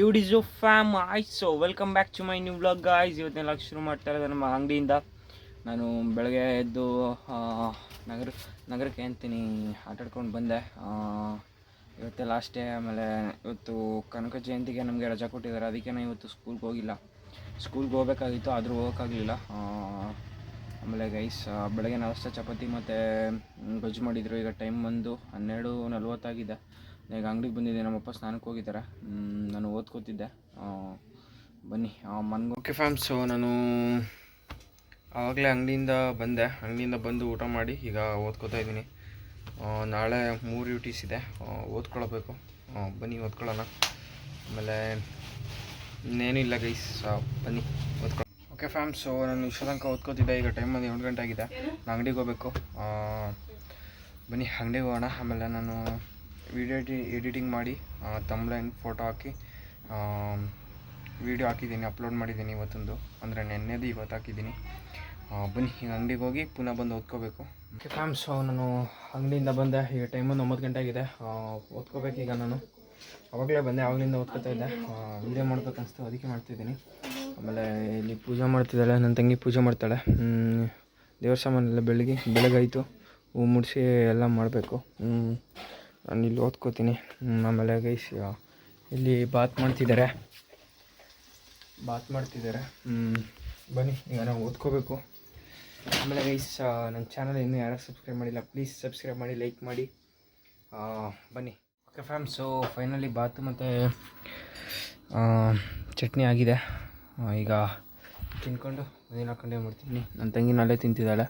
ಇವ್ಡಿಸು fam ಆಯ್ತು so, welcome back to my new blog guys. Lakh ಶುರು ಮಾಡ್ತಾ ಇರೋದು ನಮ್ಮ ಅಂಗಡಿಯಿಂದ. ನಾನು ಬೆಳಗ್ಗೆ ಎದ್ದು ನಗರ, ನಗರಕ್ಕೆ ಅಂತೀನಿ ಆಟಾಡ್ಕೊಂಡು ಬಂದೆ. ಇವತ್ತೆಲ್ಲ ಅಷ್ಟೇ ಆಮೇಲೆ ಇವತ್ತು ಕನಕ ಜಯಂತಿಗೆ ನಮಗೆ ರಜಾ ಕೊಟ್ಟಿದ್ದಾರೆ. ಅದಕ್ಕೆ ನಾನು ಇವತ್ತು ಸ್ಕೂಲ್ಗೆ ಹೋಗಿಲ್ಲ. ಸ್ಕೂಲ್ಗೆ ಹೋಗ್ಬೇಕಾಗಿತ್ತು, ಆದರೂ ಹೋಗೋಕ್ಕಾಗಲಿಲ್ಲ. ಆಮೇಲೆ ಗೈಸ್ ಬೆಳಗ್ಗೆ ನಾಷ್ಟ, ಚಪಾತಿ ಮತ್ತು ಗೊಜ್ಜು ಮಾಡಿದರು. ಈಗ ಟೈಮ್ ಬಂದು ಹನ್ನೆರಡು ನಲ್ವತ್ತಾಗಿದೆ. ಈಗ ಅಂಗಡಿಗೆ ಬಂದಿದ್ದೆ ನಮ್ಮಪ್ಪ ಸ್ನಾನಕ್ಕೆ ಹೋಗಿದ್ದಾರೆ ನಾನು ಓದ್ಕೋತಿದ್ದೆ. ಬನ್ನಿ ಮನ್ಗೆ ಓಕೆ ಫ್ಯಾಮ್ಸು ನಾನು ಆವಾಗಲೇ ಅಂಗಡಿಯಿಂದ ಬಂದೆ. ಅಂಗಡಿಯಿಂದ ಬಂದು ಊಟ ಮಾಡಿ ಈಗ ಓದ್ಕೋತಾ ಇದ್ದೀನಿ. ನಾಳೆ ಮೂರು ಡ್ಯೂಟೀಸ್ ಇದೆ. ಓದ್ಕೊಳ್ಬೇಕು. ಬನ್ನಿ, ಓದ್ಕೊಳ್ಳೋಣ. ಆಮೇಲೆ ಇನ್ನೇನಿಲ್ಲ ಗೈಸ್ ಬನ್ನಿ, ಓದ್ಕೊ ಓಕೆ ಫ್ಯಾಮ್ ಸೊ ನಾನು ಇಷ್ಟ ತನಕ ಓದ್ಕೋತಿದ್ದೆ. ಈಗ ಟೈಮ್ ಒಂದು ಏಳು ಗಂಟೆ ಆಗಿದೆ. ನಾನು ಅಂಗಡಿಗೆ ಹೋಗ್ಬೇಕು. ಬನ್ನಿ, ಅಂಗಡಿಗೆ ಹೋಗೋಣ. ಆಮೇಲೆ ನಾನು ವಿಡಿಯೋ ಎಡಿ ಎಡಿಟಿಂಗ್ ಮಾಡಿ ತಮ್ಲೈನ್ ಫೋಟೋ ಹಾಕಿ ವಿಡಿಯೋ ಹಾಕಿದ್ದೀನಿ ಅಪ್ಲೋಡ್ ಮಾಡಿದ್ದೀನಿ ಇವತ್ತೊಂದು. ಅಂದರೆ ನೆನ್ನೆದು ಇವತ್ತು ಹಾಕಿದ್ದೀನಿ. ಬನ್ನಿ ಈಗ ಅಂಗಡಿಗೆ ಹೋಗಿ ಪುನಃ ಬಂದು ಓದ್ಕೋಬೇಕು. ಓಕೆ ಫ್ಯಾಮ್ ಸೊ ನಾನು ಅಂಗಡಿಯಿಂದ ಬಂದೆ. ಈಗ ಟೈಮು ಒಂಬತ್ತು ಗಂಟೆ ಆಗಿದೆ. ಓದ್ಕೋಬೇಕು ಈಗ ನಾನು. ಅವಾಗಲೇ ಬಂದೆ ಆವಾಗಲಿಂದ ಓದ್ಕೋತಾ ಇದ್ದೆ. ವಿಡಿಯೋ ಮಾಡ್ಬೇಕು ಅನಿಸ್ತು ಅದಕ್ಕೆ ಮಾಡ್ತಿದ್ದೀನಿ. ಆಮೇಲೆ ಇಲ್ಲಿ ಪೂಜೆ ಮಾಡ್ತಿದ್ದಾಳೆ, ನನ್ನ ತಂಗಿ ಪೂಜೆ ಮಾಡ್ತಾಳೆ. ದೇವ್ರ ಸಾಮಾನೆಲ್ಲ ಬೆಳಗ್ಗೆ, ಬೆಳಗಾಯಿತು. ಹೂ ಮುಡಿಸಿ ಎಲ್ಲ ಮಾಡಬೇಕು. ನಾನು ಇಲ್ಲಿ ಓದ್ಕೋತೀನಿ. ಆಮೇಲೆ ಗೈಸ್ ಇಲ್ಲಿ ಬಾತ್ ಮಾಡ್ತಿದ್ದಾರೆ ಬಾತ್ ಮಾಡ್ತಿದ್ದಾರೆ ಬನ್ನಿ, ಈಗ ನಾವು ಓದ್ಕೋಬೇಕು. ಆಮೇಲೆ ಗೈಸ್ ನನ್ನ ಚಾನಲ್ ಇನ್ನೂ ಯಾರು ಸಬ್ಸ್ಕ್ರೈಬ್ ಮಾಡಿಲ್ಲ ಪ್ಲೀಸ್ ಸಬ್ಸ್ಕ್ರೈಬ್ ಮಾಡಿ ಲೈಕ್ ಮಾಡಿ. ಬನ್ನಿ. ಓಕೆ ಫ್ಯಾಮ್ ಸೊ ಫೈನಲಿ ಬಾತು ಮತ್ತು ಚಟ್ನಿ ಆಗಿದೆ. ಈಗ ತಿನ್ಕೊಂಡು, ಅದೇನು ಹಾಕೊಂಡೇ ಮಾಡ್ತೀನಿ. ನನ್ನ ತಂಗಿನಲ್ಲೇ ತಿಂತಿದ್ದಾಳೆ.